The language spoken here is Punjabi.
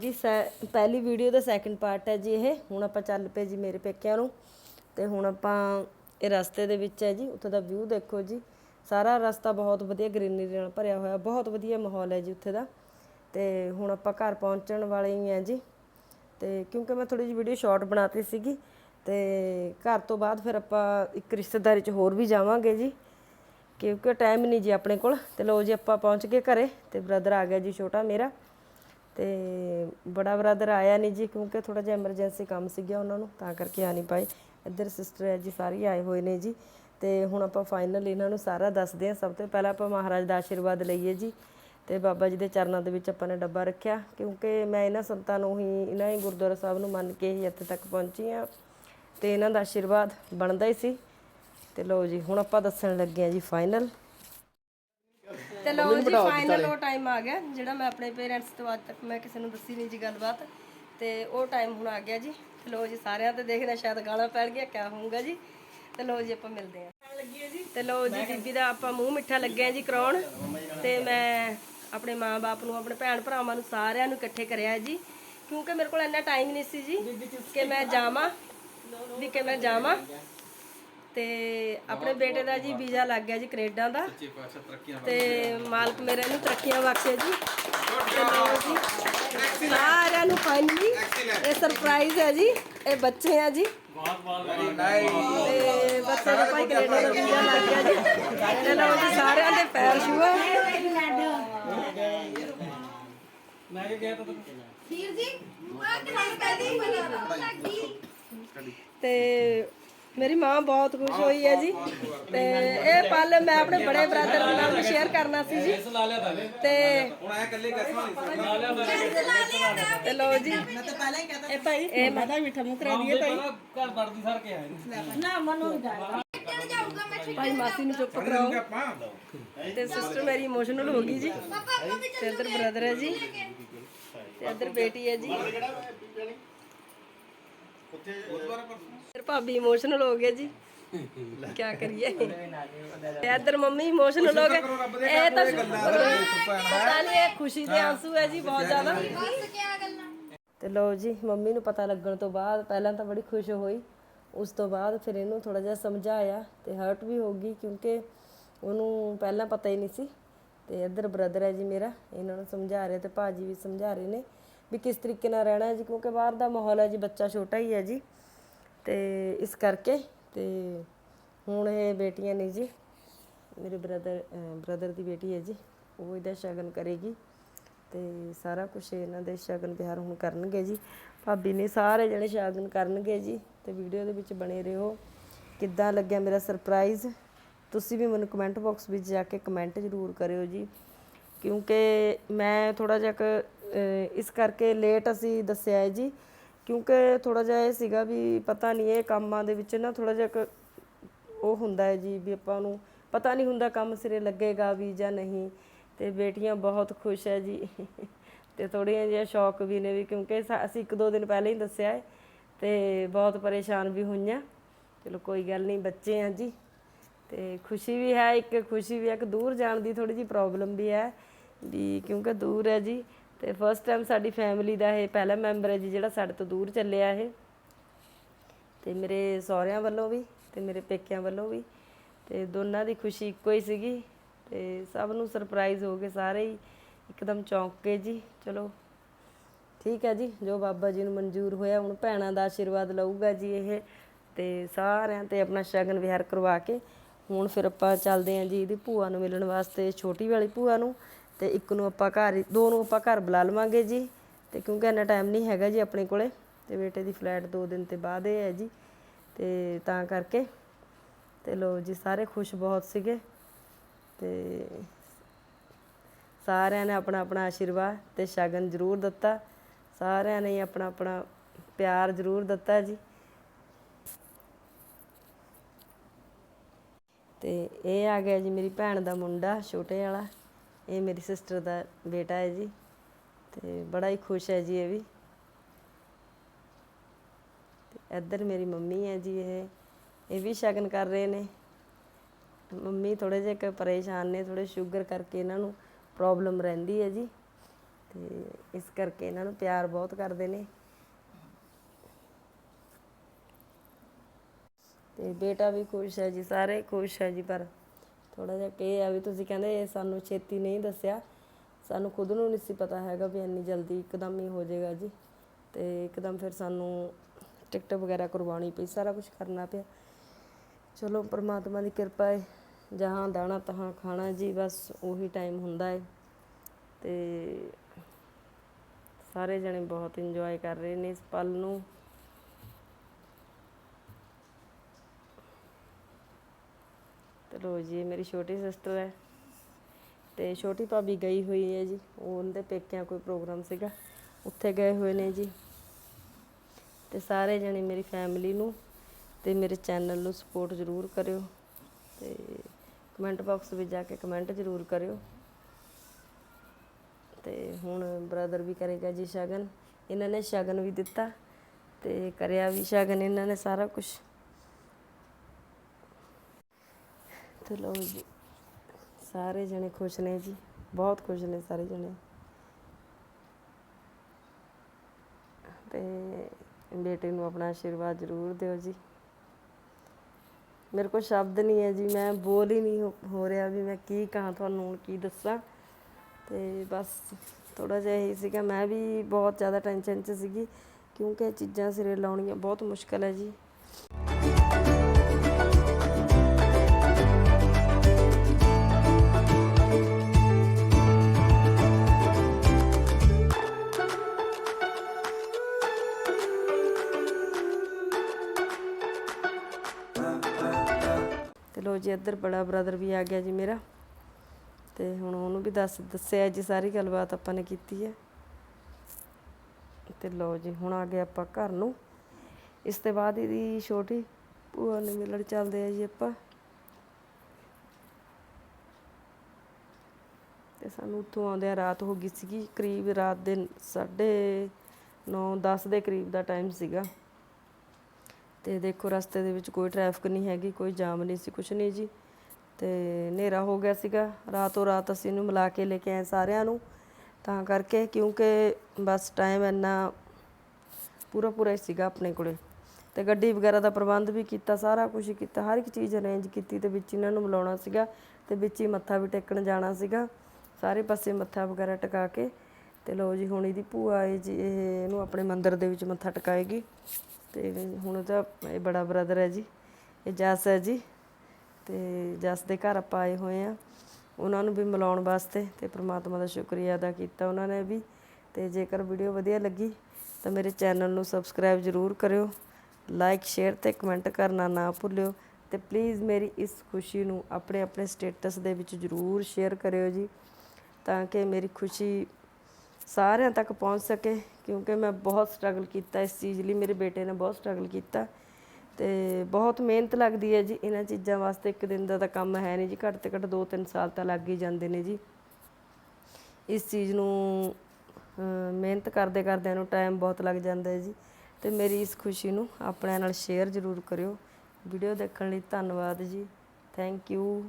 ਜੀ, ਸੈ- ਪਹਿਲੀ ਵੀਡੀਓ ਦਾ ਸੈਕੰਡ ਪਾਰਟ ਹੈ ਜੀ ਇਹ। ਹੁਣ ਆਪਾਂ ਚੱਲ ਪਏ ਜੀ ਮੇਰੇ ਪੇਕਿਆਂ ਨੂੰ। ਤੇ ਹੁਣ ਆਪਾਂ ਇਹ ਰਸਤੇ ਦੇ ਵਿੱਚ ਹੈ ਜੀ, ਉੱਥੇ ਦਾ ਵਿਊ ਦੇਖੋ ਜੀ। ਸਾਰਾ ਰਸਤਾ ਬਹੁਤ ਵਧੀਆ ਗ੍ਰੀਨਰੀ ਨਾਲ ਭਰਿਆ ਹੋਇਆ, ਬਹੁਤ ਵਧੀਆ ਮਾਹੌਲ ਹੈ ਜੀ ਉੱਥੇ ਦਾ। ਤੇ ਹੁਣ ਆਪਾਂ ਘਰ ਪਹੁੰਚਣ ਵਾਲੇ ਹੀ ਆ ਜੀ। ਤੇ ਕਿਉਂਕਿ ਮੈਂ ਥੋੜੀ ਜਿਹੀ ਵੀਡੀਓ ਸ਼ਾਰਟ ਬਣਾਤੀ ਸੀਗੀ, ਤੇ ਘਰ ਤੋਂ ਬਾਅਦ ਫਿਰ ਆਪਾਂ ਇੱਕ ਰਿਸ਼ਤੇਦਾਰੀ 'ਚ ਹੋਰ ਵੀ ਜਾਵਾਂਗੇ ਜੀ। ਕਿਉਂਕਿ ਟਾਈਮ ਨਹੀਂ ਜੀ ਆਪਣੇ ਕੋਲ। ਤੇ ਲੋ ਜੀ, ਆਪਾਂ ਪਹੁੰਚ ਗਏ ਘਰੇ, ਤੇ ਬ੍ਰਦਰ ਆ ਗਿਆ ਜੀ ਛੋਟਾ ਮੇਰਾ। ਤੇ ਬੜਾ ਬ੍ਰਦਰ ਆਇਆ ਨਹੀਂ ਜੀ, ਕਿਉਂਕਿ ਥੋੜਾ ਜਿਹਾ ਐਮਰਜੈਂਸੀ ਕੰਮ ਸੀਗਾ ਉਹਨਾਂ ਨੂੰ, ਤਾਂ ਕਰਕੇ ਆ ਨਹੀਂ ਪਾਏ। ਇੱਧਰ ਸਿਸਟਰ ਹੈ ਜੀ, ਸਾਰੇ ਆਏ ਹੋਏ ਨੇ ਜੀ। ਤੇ ਹੁਣ ਆਪਾਂ ਫਾਈਨਲ ਇਹਨਾਂ ਨੂੰ ਸਾਰਾ ਦੱਸਦੇ ਹਾਂ। ਸਭ ਤੋਂ ਪਹਿਲਾਂ ਆਪਾਂ ਮਹਾਰਾਜ ਦਾ ਆਸ਼ੀਰਵਾਦ ਲਈਏ ਜੀ। ਤੇ ਬਾਬਾ ਜੀ ਦੇ ਚਰਨਾਂ ਦੇ ਵਿੱਚ ਆਪਾਂ ਨੇ ਡੱਬਾ ਰੱਖਿਆ, ਕਿਉਂਕਿ ਮੈਂ ਇਹਨਾਂ ਸੰਤਾਂ ਨੂੰ ਹੀ, ਇਹਨਾਂ ਹੀ ਗੁਰਦੁਆਰਾ ਸਾਹਿਬ ਨੂੰ ਮੰਨ ਕੇ ਹੀ ਇੱਥੇ ਤੱਕ ਪਹੁੰਚੀ ਆ ਤੇ ਇਹਨਾਂ ਦਾ ਆਸ਼ੀਰਵਾਦ ਬਣਦਾ ਹੀ ਸੀ। ਤੇ ਲਓ ਜੀ, ਹੁਣ ਆਪਾਂ ਦੱਸਣ ਲੱਗੇ ਆ ਜੀ ਫਾਈਨਲ ਤੇ ਲਓ ਜੀ ਫਾਈਨਲ ਉਹ ਟਾਈਮ ਆ ਗਿਆ ਜਿਹੜਾ ਮੈਂ ਆਪਣੇ ਪੇਰੈਂਟਸ ਤੋਂ ਅੱਜ ਤੱਕ ਮੈਂ ਕਿਸੇ ਨੂੰ ਦੱਸੀ ਨਹੀਂ ਜੀ ਗੱਲਬਾਤ। ਤੇ ਉਹ ਟਾਈਮ ਹੁਣ ਆ ਗਿਆ ਜੀ। ਤੇ ਲਓ ਜੀ ਸਾਰਿਆਂ ਤੇ ਦੇਖਦੇ ਸ਼ਾਇਦ ਗਾਲਾਂ ਪੈਣ ਗਿਆ ਕਿਆ ਹੋਊਗਾ ਜੀ। ਤੇ ਲਓ ਜੀ ਆਪਾਂ ਮਿਲਦੇ ਹਾਂ ਤੇ ਲਓ ਜੀ ਬੀਬੀ ਦਾ ਆਪਾਂ ਮੂੰਹ ਮਿੱਠਾ ਲੱਗਿਆ ਜੀ ਕਰਾਉਣ। ਤੇ ਮੈਂ ਆਪਣੇ ਮਾਂ-ਬਾਪ ਨੂੰ ਆਪਣੇ ਭੈਣ ਭਰਾਵਾਂ ਨੂੰ ਸਾਰਿਆਂ ਨੂੰ ਇਕੱਠੇ ਕਰਿਆ ਜੀ। ਕਿਉਂਕਿ ਮੇਰੇ ਕੋਲ ਇੰਨਾ ਟਾਈਮ ਨਹੀਂ ਸੀ ਜੀ ਕਿ ਮੈਂ ਜਾਵਾਂ ਵੀ ਕਿ ਮੈਂ ਜਾਵਾਂ। ਤੇ ਆਪਣੇ ਬੇਟੇ ਦਾ ਜੀ ਵੀਜ਼ਾ ਲੱਗ ਗਿਆ ਜੀ ਕੈਨੇਡਾ ਦਾ। ਤੇ ਮਾਲਕ ਮੇਰੇ ਨੂੰ ਤਰੱਕੀਆਂ ਬਖਸ਼ੇ ਜੀ। ਤੇ ਲਓ ਜੀ ਸਾਰਿਆਂ ਨੂੰ ਫਾਈਨਲੀ ਇਹ ਸਰਪ੍ਰਾਈਜ਼ ਹੈ ਜੀ ਇਹ ਬੱਚੇ ਆ ਜੀ। ਤੇ ਬੱਚੇ ਦਾ ਭਾਈ ਕੈਨੇਡਾ ਦਾ ਵੀਜ਼ਾ ਲੱਗ ਗਿਆ ਜੀ। ਤੇ ਲਓ ਜੀ ਸਾਰਿਆਂ ਦੇ ਪੈਰ ਛੂਓ ਵੀਰ ਜੀ ਆ ਕਿ ਸਾਨੂੰ ਕਹਦੀ ਬਣਾ ਲੱਗੀ ਤੇ ਮੇਰੀ ਮਾਂ ਬਹੁਤ ਖੁਸ਼ ਹੋਈ ਹੈ ਜੀ। ਤੇ ਇਹ ਪਲ ਮੈਂ ਆਪਣੇ ਬੜੇ ਬ੍ਰਦਰ ਨਾਲ ਵੀ ਸ਼ੇਅਰ ਕਰਨਾ ਸੀ ਜੀ। ਤੇ ਤੇ ਲਓ ਜੀ। ਮੈਂ ਤਾਂ ਪਹਿਲਾਂ ਹੀ ਕਹਤਾ ਇਹ ਭਾਈ, ਇਹ ਮਾਦਾ ਮਿੱਠਾ ਮੂੰਹ ਕਰਾ ਦਈਏ ਭਾਈ। ਘਰ ਵੜਦੀ ਸਰ ਕੇ ਆਏ ਕਿੱਥੇ ਜਾਊਗਾ ਮੈਂ ਭਾਈ ਮਾਸੀ ਨੂੰ ਚੁੱਪ ਕਰਾਓ। ਤੇ ਸਿਸਟਰ ਮੇਰੀ ਇਮੋਸ਼ਨਲ ਹੋ ਗਈ ਜੀ। ਤੇ ਇੱਧਰ ਬ੍ਰਦਰ ਹੈ ਜੀ। ਤੇ ਇੱਧਰ ਬੇਟੀ ਹੈ ਜੀ। ਫਿਰ ਭਾਬੀ ਇਮੋਸ਼ਨਲ ਹੋ ਗਏ ਜੀ। ਕੀ ਕਰੀਏ? ਇੱਧਰ ਮੰਮੀ ਇਮੋਸ਼ਨਲ ਹੋ ਗਏ। ਇਹ ਤਾਂ ਪਤਾ ਨਹੀਂ ਇਹ ਖੁਸ਼ੀ ਦੇ ਆਂਸੂ ਹੈ ਜੀ ਬਹੁਤ ਜ਼ਿਆਦਾ। ਤੇ ਲਓ ਜੀ ਮੰਮੀ ਨੂੰ ਪਤਾ ਲੱਗਣ ਤੋਂ ਬਾਅਦ ਪਹਿਲਾਂ ਤਾਂ ਬੜੀ ਖੁਸ਼ ਹੋਈ। ਉਸ ਤੋਂ ਬਾਅਦ ਫਿਰ ਇਹਨੂੰ ਥੋੜਾ ਜਿਹਾ ਸਮਝਾਇਆ ਤੇ ਹਰਟ ਵੀ ਹੋ ਗਈ ਕਿਉਂਕਿ ਉਹਨੂੰ ਪਹਿਲਾਂ ਪਤਾ ਹੀ ਨਹੀਂ ਸੀ। ਤੇ ਇੱਧਰ ਬ੍ਰਦਰ ਹੈ ਜੀ ਮੇਰਾ ਇਹਨਾਂ ਨੂੰ ਸਮਝਾ ਰਹੇ ਤੇ ਭਾਜੀ ਵੀ ਸਮਝਾ ਰਹੇ ਨੇ। ਵੀ ਕਿਸ ਤਰੀਕੇ ਨਾਲ ਰਹਿਣਾ ਹੈ ਜੀ ਕਿਉਂਕਿ ਬਾਹਰ ਦਾ ਮਾਹੌਲ ਹੈ ਜੀ ਬੱਚਾ ਛੋਟਾ ਹੀ ਹੈ ਜੀ। ਤੇ ਇਸ ਕਰਕੇ ਤੇ ਹੁਣ ਇਹ ਬੇਟੀਆਂ ਨੇ ਜੀ ਮੇਰੇ ਬ੍ਰਦਰ ਬ੍ਰਦਰ ਦੀ ਬੇਟੀ ਹੈ ਜੀ ਉਹ ਇਹਦਾ ਸ਼ਗਨ ਕਰੇਗੀ ਤੇ ਸਾਰਾ ਕੁਝ ਇਹਨਾਂ ਦੇ ਸ਼ਗਨ ਵਿਹਾਰ ਹੁਣ ਕਰਨਗੇ ਜੀ। ਭਾਬੀ ਨੇ ਸਾਰੇ ਜਣੇ ਸ਼ਗਨ ਕਰਨਗੇ ਜੀ ਤੇ ਵੀਡੀਓ ਦੇ ਵਿੱਚ ਬਣੇ ਰਹੋ। ਕਿੱਦਾਂ ਲੱਗਿਆ ਮੇਰਾ ਸਰਪ੍ਰਾਈਜ਼ ਤੁਸੀਂ ਵੀ ਮੈਨੂੰ ਕਮੈਂਟ ਬਾਕਸ ਵਿੱਚ ਜਾ ਕੇ ਕਮੈਂਟ ਜ਼ਰੂਰ ਕਰਿਓ ਜੀ। ਕਿਉਂਕਿ ਮੈਂ ਥੋੜਾ ਜਿਹਾ ਕੁ, ਇਸ ਕਰਕੇ ਲੇਟ ਅਸੀਂ ਦੱਸਿਆ ਹੈ ਜੀ। ਕਿਉਂਕਿ ਥੋੜਾ ਜਿਹਾ ਇਹ ਸੀਗਾ ਵੀ ਪਤਾ ਨਹੀਂ, ਇਹ ਕੰਮਾਂ ਦੇ ਵਿੱਚ ਨਾ ਥੋੜਾ ਜਿਹਾ ਕੁ ਉਹ ਹੁੰਦਾ ਹੈ ਜੀ ਵੀ ਆਪਾਂ ਨੂੰ ਪਤਾ ਨਹੀਂ ਹੁੰਦਾ ਕੰਮ ਸਿਰੇ ਲੱਗੇਗਾ ਵੀ ਜਾਂ ਨਹੀਂ। ਤੇ ਬੇਟੀਆਂ ਬਹੁਤ ਖੁਸ਼ ਹੈ ਜੀ। ਤੇ ਥੋੜੀਆਂ ਜਿਹਾ ਸ਼ੌਕ ਵੀ ਨੇ ਵੀ ਕਿਉਂਕਿ ਸਾ- ਅਸੀਂ ਇੱਕ ਦੋ ਦਿਨ ਪਹਿਲਾਂ ਹੀ ਦੱਸਿਆ ਹੈ ਤੇ ਬਹੁਤ ਪਰੇਸ਼ਾਨ ਵੀ ਹੋਈਆਂ। ਚਲੋ ਕੋਈ ਗੱਲ ਨਹੀਂ, ਬੱਚੇ ਆ ਜੀ। ਤੇ ਖੁਸ਼ੀ ਵੀ ਹੈ, ਇੱਕ ਖੁਸ਼ੀ ਵੀ ਹੈ ਕਿ ਦੂਰ ਜਾਣ ਦੀ ਥੋੜੀ ਜੀ ਪ੍ਰੋਬਲਮ ਵੀ ਹੈ ਵੀ ਕਿਉਂਕਿ ਦੂਰ ਹੈ ਜੀ। ਤੇ ਫਸਟ ਟਾਈਮ ਸਾਡੀ ਫੈਮਿਲੀ ਦਾ ਇਹ ਪਹਿਲਾ ਮੈਂਬਰ ਹੈ ਜੀ ਜਿਹੜਾ ਸਾਡੇ ਤੋਂ ਦੂਰ ਚੱਲਿਆ ਇਹ। ਤੇ ਮੇਰੇ ਸਹੁਰਿਆਂ ਵੱਲੋਂ ਵੀ ਤੇ ਮੇਰੇ ਪੇਕਿਆਂ ਵੱਲੋਂ ਵੀ। ਤੇ ਦੋਨਾਂ ਦੀ ਖੁਸ਼ੀ ਇੱਕੋ ਹੀ ਸੀਗੀ। ਤੇ ਸਭ ਨੂੰ ਸਰਪ੍ਰਾਈਜ਼ ਹੋ ਗਏ ਸਾਰੇ ਹੀ। ਇੱਕਦਮ ਚੌਂਕ ਕੇ ਜੀ। ਚਲੋ, ਠੀਕ ਹੈ ਜੀ। ਜੋ ਬਾਬਾ ਜੀ ਨੂੰ ਮਨਜ਼ੂਰ ਹੋਇਆ, ਹੁਣ ਭੈਣਾਂ ਦਾ ਆਸ਼ੀਰਵਾਦ ਲਊਗਾ ਜੀ ਇਹ। ਤੇ ਸਾਰਿਆਂ ਤੇ ਆਪਣਾ ਸ਼ਗਨ ਵਿਹਾਰ ਕਰਵਾ ਕੇ। ਹੁਣ ਫਿਰ ਆਪਾਂ ਚੱਲਦੇ ਆਂ ਜੀ ਇਹਦੀ ਭੂਆ ਨੂੰ ਮਿਲਣ ਵਾਸਤੇ, ਛੋਟੀ ਵਾਲੀ ਭੂਆ ਨੂੰ। ਤੇ ਇੱਕ ਨੂੰ ਆਪਾਂ ਘਰ ਹੀ- ਦੋ ਨੂੰ ਆਪਾਂ ਘਰ ਬੁਲਾ ਲਵਾਂਗੇ ਜੀ। ਤੇ ਕਿਉਂਕਿ ਇੰਨਾ ਟਾਈਮ ਨਹੀਂ ਹੈਗਾ ਜੀ ਆਪਣੇ ਕੋਲੇ। ਤੇ ਬੇਟੇ ਦੀ ਫਲੈਟ ਦੋ ਦਿਨ ਤੇ ਬਾਅਦ ਇਹ ਹੈ ਜੀ। ਤੇ ਤਾਂ ਕਰਕੇ ਤੇ ਲੋ ਜੀ ਸਾਰੇ ਖੁਸ਼ ਬਹੁਤ ਸੀਗੇ। ਤੇ ਸਾਰਿਆਂ ਨੇ ਆਪਣਾ ਆਪਣਾ ਆਸ਼ੀਰਵਾਦ ਤੇ ਸ਼ਗਨ ਜ਼ਰੂਰ ਦਿੱਤਾ। ਸਾਰਿਆਂ ਨੇ ਆਪਣਾ ਆਪਣਾ ਪਿਆਰ ਜ਼ਰੂਰ ਦਿੱਤਾ ਜੀ। ਤੇ ਇਹ ਆ ਗਿਆ ਜੀ ਮੇਰੀ ਭੈਣ ਦਾ ਮੁੰਡਾ, ਛੋਟੇ ਵਾਲਾ। ਇਹ ਮੇਰੀ ਸਿਸਟਰ ਦਾ ਬੇਟਾ ਹੈ ਜੀ ਤੇ ਬੜਾ ਹੀ ਖੁਸ਼ ਹੈ ਜੀ ਇਹ ਵੀ। ਤੇ ਇੱਧਰ ਮੇਰੀ ਮੰਮੀ ਹੈ ਜੀ ਇਹ ਇਹ ਵੀ ਸ਼ਗਨ ਕਰ ਰਹੇ ਨੇ। ਮੰਮੀ ਥੋੜੇ ਜਿਹਾ ਕੁ ਪਰੇਸ਼ਾਨ ਨੇ ਥੋੜੇ ਸ਼ੂਗਰ ਕਰਕੇ ਇਹਨਾਂ ਨੂੰ ਪ੍ਰੋਬਲਮ ਰਹਿੰਦੀ ਹੈ ਜੀ ਤੇ ਇਸ ਕਰਕੇ ਇਹਨਾਂ ਨੂੰ ਪਿਆਰ ਬਹੁਤ ਕਰਦੇ ਨੇ। ਤੇ ਬੇਟਾ ਵੀ ਖੁਸ਼ ਹੈ ਜੀ, ਸਾਰੇ ਖੁਸ਼ ਹੈ ਜੀ ਪਰ ਥੋੜਾ ਜਿਹਾ ਕਿ ਆ ਵੀ ਤੁਸੀਂ ਕਹਿੰਦੇ ਸਾਨੂੰ ਛੇਤੀ ਨਹੀਂ ਦੱਸਿਆ। ਸਾਨੂੰ ਖੁਦ ਨੂੰ ਨਹੀਂ ਸੀ ਪਤਾ ਹੈਗਾ ਵੀ ਇੰਨੀ ਜਲਦੀ ਇੱਕਦਮ ਹੀ ਹੋ ਜਾਏਗਾ ਜੀ। ਤੇ ਇੱਕਦਮ ਫਿਰ ਸਾਨੂੰ ਟਿਕਟ ਵਗੈਰਾ ਕਰਵਾਉਣੀ ਪਈ, ਸਾਰਾ ਕੁਝ ਕਰਨਾ ਪਿਆ। ਚਲੋ ਪ੍ਰਮਾਤਮਾ ਦੀ ਕਿਰਪਾ ਹੈ ਜਹਾਂ ਦਾਣਾ ਤਹਾਂ ਖਾਣਾ ਜੀ, ਬਸ ਉਹੀ ਟਾਈਮ ਹੁੰਦਾ ਹੈ ਤੇ ਸਾਰੇ ਜਣੇ ਬਹੁਤ ਇੰਜੋਏ ਕਰ ਰਹੇ ਨੇ ਇਸ ਪਲ ਨੂੰ। ਤੇ ਜੀ, ਮੇਰੀ ਛੋਟੀ ਸਿਸਟਰ ਹੈ ਤੇ ਛੋਟੀ ਭਾਬੀ ਗਈ ਹੋਈ ਹੈ ਜੀ। ਉਹ ਉਹਦੇ ਪੇਕਿਆਂ ਕੋਈ ਪ੍ਰੋਗਰਾਮ ਸੀਗਾ। ਉੱਥੇ ਗਏ ਹੋਏ ਨੇ ਜੀ। ਤੇ ਸਾਰੇ ਜਣੇ ਮੇਰੀ ਫੈਮਿਲੀ ਨੂੰ ਤੇ ਮੇਰੇ ਚੈਨਲ ਨੂੰ ਸਪੋਰਟ ਜ਼ਰੂਰ ਕਰਿਓ ਤੇ ਕਮੈਂਟ ਬਾਕਸ ਵਿੱਚ ਜਾ ਕੇ ਕਮੈਂਟ ਜ਼ਰੂਰ ਕਰਿਓ। ਤੇ ਹੁਣ ਬ੍ਰਦਰ ਵੀ ਕਰੇਗਾ ਜੀ ਸ਼ਗਨ। ਇਹਨਾਂ ਨੇ ਸ਼ਗਨ ਵੀ ਦਿੱਤਾ ਤੇ ਕਰਿਆ ਵੀ ਸ਼ਗਨ, ਇਹਨਾਂ ਨੇ ਸਾਰਾ ਕੁਝ ਤੇ ਲਓ ਜੀ, ਸਾਰੇ ਜਣੇ ਖੁਸ਼ ਨੇ ਜੀ, ਬਹੁਤ ਖੁਸ਼ ਨੇ ਸਾਰੇ ਜਣੇ। ਤੇ ਬੇਟੇ ਨੂੰ ਆਪਣਾ ਆਸ਼ੀਰਵਾਦ ਜ਼ਰੂਰ ਦਿਓ ਜੀ। ਮੇਰੇ ਕੋਲ ਸ਼ਬਦ ਨਹੀਂ ਹੈ ਜੀ, ਮੈਂ ਬੋਲ ਹੀ ਨਹੀਂ ਹੋ- ਹੋ ਰਿਹਾ ਵੀ ਮੈਂ ਕੀ ਕਹਾਂ ਤੁਹਾਨੂੰ ਕੀ ਦੱਸਾਂ। ਤੇ ਬਸ ਥੋੜਾ ਜਿਹਾ ਇਹੀ ਸੀਗਾ, ਮੈਂ ਵੀ ਬਹੁਤ ਜ਼ਿਆਦਾ ਟੈਨਸ਼ਨ 'ਚ ਸੀਗੀ, ਕਿਉਂਕਿ ਇਹ ਚੀਜ਼ਾਂ ਸਿਰੇ ਲਾਉਣੀਆਂ ਬਹੁਤ ਮੁਸ਼ਕਲ ਹੈ ਜੀ। ਜੀ, ਇੱਧਰ ਬੜਾ ਬ੍ਰਦਰ ਵੀ ਆ ਗਿਆ ਜੀ ਮੇਰਾ। ਤੇ ਹੁਣ ਉਹਨੂੰ ਵੀ ਦੱਸ, ਦੱਸਿਆ ਜੀ, ਸਾਰੀ ਗੱਲਬਾਤ ਆਪਾਂ ਨੇ ਕੀਤੀ ਹੈ। ਤੇ ਲਓ ਜੀ, ਹੁਣ ਆ ਗਏ ਆਪਾਂ ਘਰ ਨੂੰ। ਇਸ ਤੋਂ ਬਾਅਦ ਇਹਦੀ ਛੋਟੀ ਭੂਆ ਨੂੰ ਮਿਲਣ ਚੱਲਦੇ ਆ ਜੀ ਆਪਾਂ। ਤੇ ਸਾਨੂੰ ਉੱਥੋਂ ਆਉਂਦਿਆਂ ਰਾਤ ਹੋ ਗਈ ਸੀਗੀ, ਕਰੀਬ ਰਾਤ ਦੇ 9:30 10 ਦੇ ਕਰੀਬ ਦਾ ਟਾਈਮ ਸੀਗਾ। ਤੇ ਦੇਖੋ ਰਸਤੇ ਦੇ ਵਿੱਚ ਕੋਈ ਟ੍ਰੈਫਿਕ ਨਹੀਂ ਹੈਗੀ, ਕੋਈ ਜਾਮ ਨਹੀਂ ਸੀ, ਕੁਛ ਨਹੀਂ ਜੀ। ਤੇ ਹਨੇਰਾ ਹੋ ਗਿਆ ਸੀਗਾ। ਰਾਤੋਂ ਰਾਤ ਅਸੀਂ ਇਹਨੂੰ ਮਿਲਾ ਕੇ ਲੈ ਕੇ ਆਏ ਸਾਰਿਆਂ ਨੂੰ। ਤਾਂ ਕਰਕੇ ਕਿਉਂਕਿ ਬਸ ਟਾਈਮ ਇੰਨਾ ਪੂਰਾ ਪੂਰਾ ਹੀ ਸੀਗਾ ਆਪਣੇ ਕੋਲੇ। ਤੇ ਗੱਡੀ ਵਗੈਰਾ ਦਾ ਪ੍ਰਬੰਧ ਵੀ ਕੀਤਾ, ਸਾਰਾ ਕੁਝ ਕੀਤਾ, ਹਰ ਇੱਕ ਚੀਜ਼ ਅਰੇਂਜ ਕੀਤੀ ਤੇ ਵਿੱਚ ਇਹਨਾਂ ਨੂੰ ਮਿਲਾਉਣਾ ਸੀਗਾ ਤੇ ਵਿੱਚ ਹੀ ਮੱਥਾ ਵੀ ਟੇਕਣ ਜਾਣਾ ਸੀਗਾ। ਸਾਰੇ ਪਾਸੇ ਮੱਥਾ ਵਗੈਰਾ ਟਿਕਾ ਕੇ ਤੇ ਲੋ ਜੀ, ਹੁਣ ਇਹਦੀ ਭੂਆ ਇਹ ਜੀ ਇਹਨੂੰ ਆਪਣੇ ਮੰਦਿਰ ਦੇ ਵਿੱਚ ਮੱਥਾ ਟਿਕਾਏਗੀ। ਤੇ ਹੁਣ ਤਾਂ ਇਹ ਬੜਾ ਬ੍ਰਦਰ ਹੈ ਜੀ, ਇਹ ਜਸ ਹੈ ਜੀ, ਤੇ ਜਸ ਦੇ ਘਰ ਆਪਾਂ ਆਏ ਹੋਏ ਆ ਉਹਨਾਂ ਨੂੰ ਵੀ ਮਿਲਾਉਣ ਵਾਸਤੇ ਤੇ ਪ੍ਰਮਾਤਮਾ ਦਾ ਸ਼ੁਕਰੀਆ ਅਦਾ ਕੀਤਾ ਉਹਨਾਂ ਨੇ ਵੀ। ਤੇ ਜੇਕਰ ਵੀਡੀਓ ਵਧੀਆ ਲੱਗੀ ਤਾਂ ਮੇਰੇ ਚੈਨਲ ਨੂੰ ਸਬਸਕ੍ਰਾਈਬ ਜ਼ਰੂਰ ਕਰਿਓ। ਲਾਈਕ ਸ਼ੇਅਰ ਤੇ ਕਮੈਂਟ ਕਰਨਾ ਨਾ ਭੁੱਲਿਓ। ਤੇ ਪਲੀਜ਼ ਮੇਰੀ ਇਸ ਖੁਸ਼ੀ ਨੂੰ ਆਪਣੇ ਆਪਣੇ ਸਟੇਟਸ ਦੇ ਵਿੱਚ ਜ਼ਰੂਰ ਸ਼ੇਅਰ ਕਰਿਓ ਜੀ, ਤਾਂ ਕਿ ਮੇਰੀ ਖੁਸ਼ੀ ਸਾਰਿਆਂ ਤੱਕ ਪਹੁੰਚ ਸਕੇ, ਕਿਉਂਕਿ ਮੈਂ ਬਹੁਤ ਸਟਰਗਲ ਕੀਤਾ ਇਸ ਚੀਜ਼ ਲਈ, ਮੇਰੇ ਬੇਟੇ ਨੇ ਬਹੁਤ ਸਟਰਗਲ ਕੀਤਾ ਤੇ ਬਹੁਤ ਮਿਹਨਤ ਲੱਗਦੀ ਹੈ ਜੀ, ਇਹਨਾਂ ਚੀਜ਼ਾਂ ਵਾਸਤੇ ਇੱਕ ਦਿਨ ਦਾ ਤਾਂ ਕੰਮ ਹੈ ਨਹੀਂ ਜੀ, ਘੱਟ ਤੋਂ ਘੱਟ 2-3 ਸਾਲ ਤਾਂ ਲੱਗ ਹੀ ਜਾਂਦੇ ਨੇ ਜੀ। ਇਸ ਚੀਜ਼ ਨੂੰ ਮਿਹਨਤ ਕਰਦੇ ਕਰਦਿਆਂ ਨੂੰ ਟਾਈਮ ਬਹੁਤ ਲੱਗ ਜਾਂਦਾ ਹੈ ਜੀ ਤੇ ਮੇਰੀ ਇਸ ਖੁਸ਼ੀ ਨੂੰ ਆਪਣਿਆਂ ਨਾਲ ਸ਼ੇਅਰ ਜ਼ਰੂਰ ਕਰਿਓ। ਵੀਡੀਓ ਦੇਖਣ ਲਈ ਧੰਨਵਾਦ ਜੀ। Thank you